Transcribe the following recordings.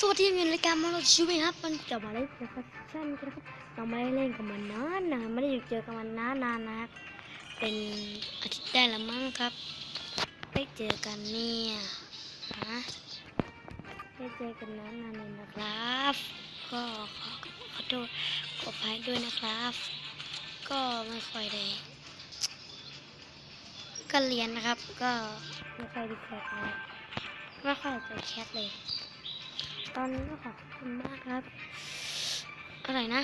สวัสดีเงินรายการมาเราชีวิตครับมันจะมาเล่นนะครับใช่ไหมครับเราไม่ได้เล่นกับมันนานนะไม่ได้อยู่เจอกับมันนานนานนะครับเป็นอาทิตย์ได้ละมั้งครับได้เจอกันเนี่ยฮะได้เจอกันนานนานเลยนะครับ ก็ขอขอโทษขออภัยด้วยนะครับ ก็ไม่ค่อยได้ก็เรียนนะครับ ก็ไม่ค่อยได้แคสนะไม่ค่อยจะแคสเลย ตอนนี้ก็ขอบคุณมากครับอะไรนะ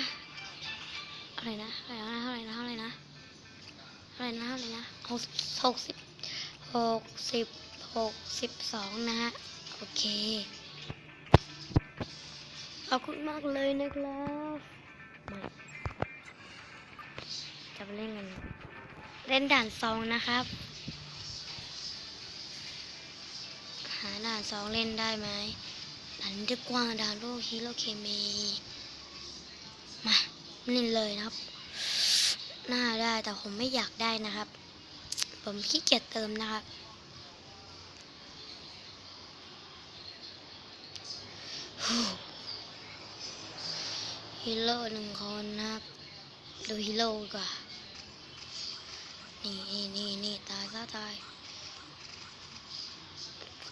อะไรนะอะไรนะเท่าไรนะเท่าไรนะเท่าไรนะเท่าไรนะหกหกสิบหกสิบหกสิบสองนะฮะโอเคขอบคุณมากเลยนะครับจะไปเล่นกันเล่นด่านสองนะครับ หาด่านสองเล่นได้ไหม ด่านนี้จะกว้าดานโลกฮีโร่เคมีมาเล่เลยนะครับน่าได้แต่ผมไม่อยากได้นะครับ ผมขี้เกียจเติมนะครับฮีโร่หนึ่งคนนะครับ ดูฮีโร่กว่า นี่นี่นี่นี่ตายซะตาย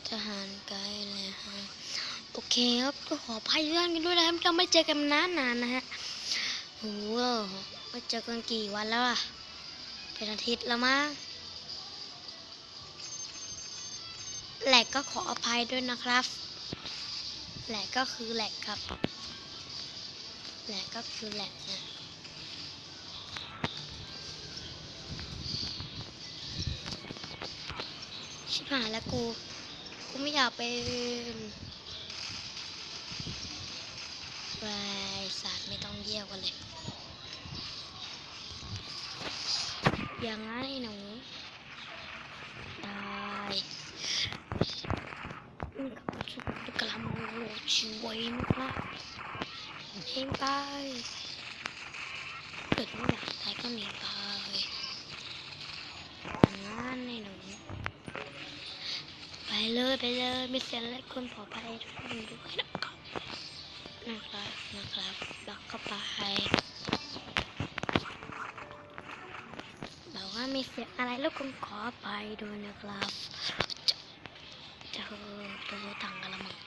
ทหารไกลเลยฮะ โอเคครับก็ขออภัยเรื่องกันด้วยนะครับเราไม่เจอกันนานนานๆนะฮะโอ้โหไม่เจอกันกี่วันแล้วล่ะ เป็นอาทิตย์แล้วมั้งแหลกก็ขออภัยด้วยนะครับแหลกก็คือแหลกครับแหลกก็คือแหลกนะชิบหายแล้วกู กูไม่อยากเป็น วาสารไม่ต้องเยี่ยวกันเลย อย่างนั้นไอ้หนูได้นี่ก็ชุดกระมังโลช่วยนะครับเองไปเกิดไม่อยากตายก็หนีไปอย่างนั้นไอ้หนูไปเลยไปเลยไมีเสียงและคนขอไปทุกคนด้วยนะ นะครับนะครับแล้วก็ไปบอกว่ามีเสียงอะไรล้วคนขอไปด้วยนะครับจะจะเออตัวถังกระมัง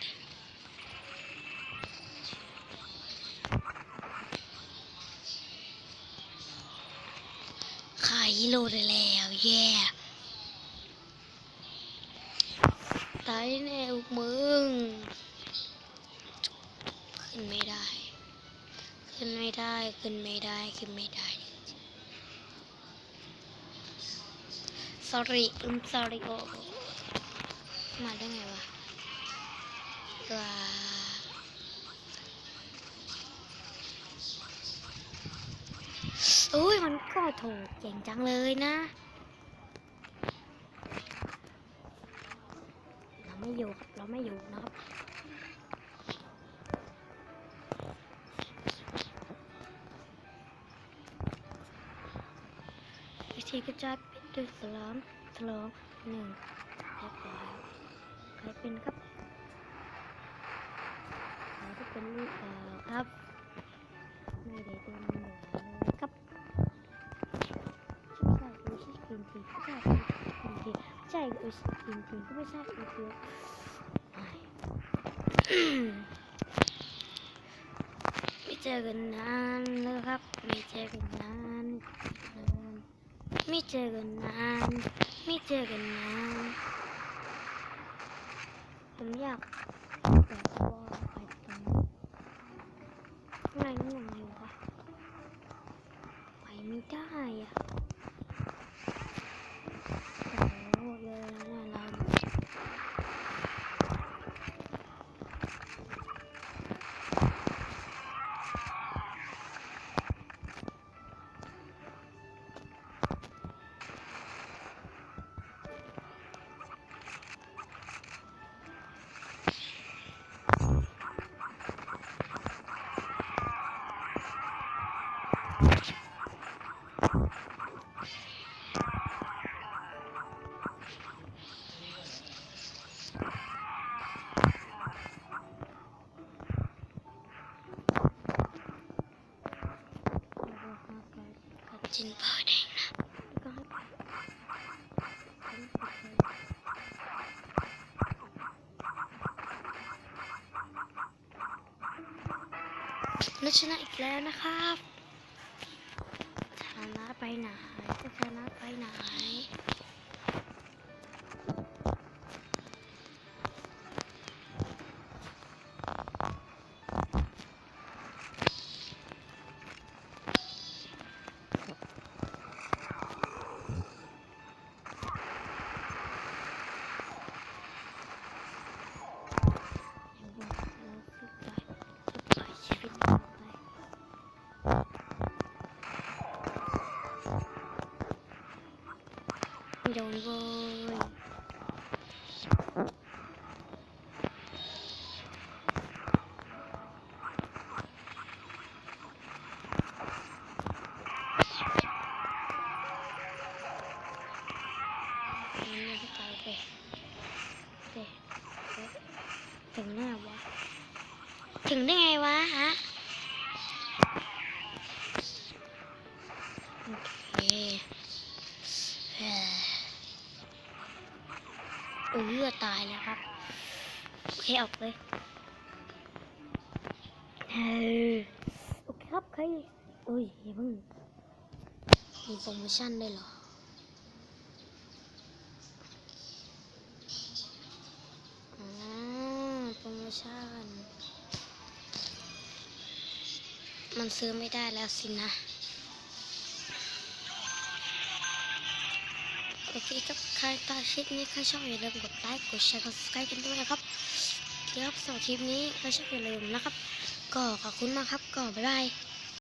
ขายโลได้แล้วแย่ตายแน่ลูกมึง ขึ้นไม่ได้ ขึ้นไม่ได้ ขึ้นไม่ได้ ขึ้นไม่ได้ sorry อืม sorry โอ้โหมาได้ไงวะว้าโอ้ยมันก็โถเก่งจังเลยนะ เราไม่อยู่ครับเราไม่อยู่นะครับ ฉีกระจายเป็นด้วยสลามสลองหนึ่งเรียบร้อยใครเป็นครับเราจะเป็นลูกเอ่อครับไม่ได้เป็นหนึ่งเลยครับใช่ไม่ใช่กินทีไม่ใช่กินทีใช่เออกินทีก็ไม่ใช่อีกเดียวอ้ายไม่เจอกันนานแล้วครับ ไม่เจอกันนาน ไม่เจอกันนาน ไม่เจอกันนาน ผมอยากแบบว่าไปตรงนี้ข้างในนี่ยังไงวะ ไปไม่ได้อะ จินเอร์แดงนะก็ใหนุชนะอีกแล้วนะครับชนะไปไหนชนะไปไหน โดนโวยมันยังไกลไปเด็ถึงหน้าวะถึงได้ เออตายแล้วครับโอเคออกเลยเออโอเคครับใครโอ้ยอย่าเพิ่งมีโปรโมชั่นได้วยเหรออ๋อโปรโมชั่น มันซื้อไม่ได้แล้วสินะ โอเคครับใครตาคลิปนี้ใครชอบอย่าลืมกดไลค์กดแชร์กด subscribe กันด้วยนะครับเดี๋ยวสำหรับคลิปนี้ใครชอบอย่าลืมนะครับ ก็ขอบคุณมากครับก็บ๊ายบาย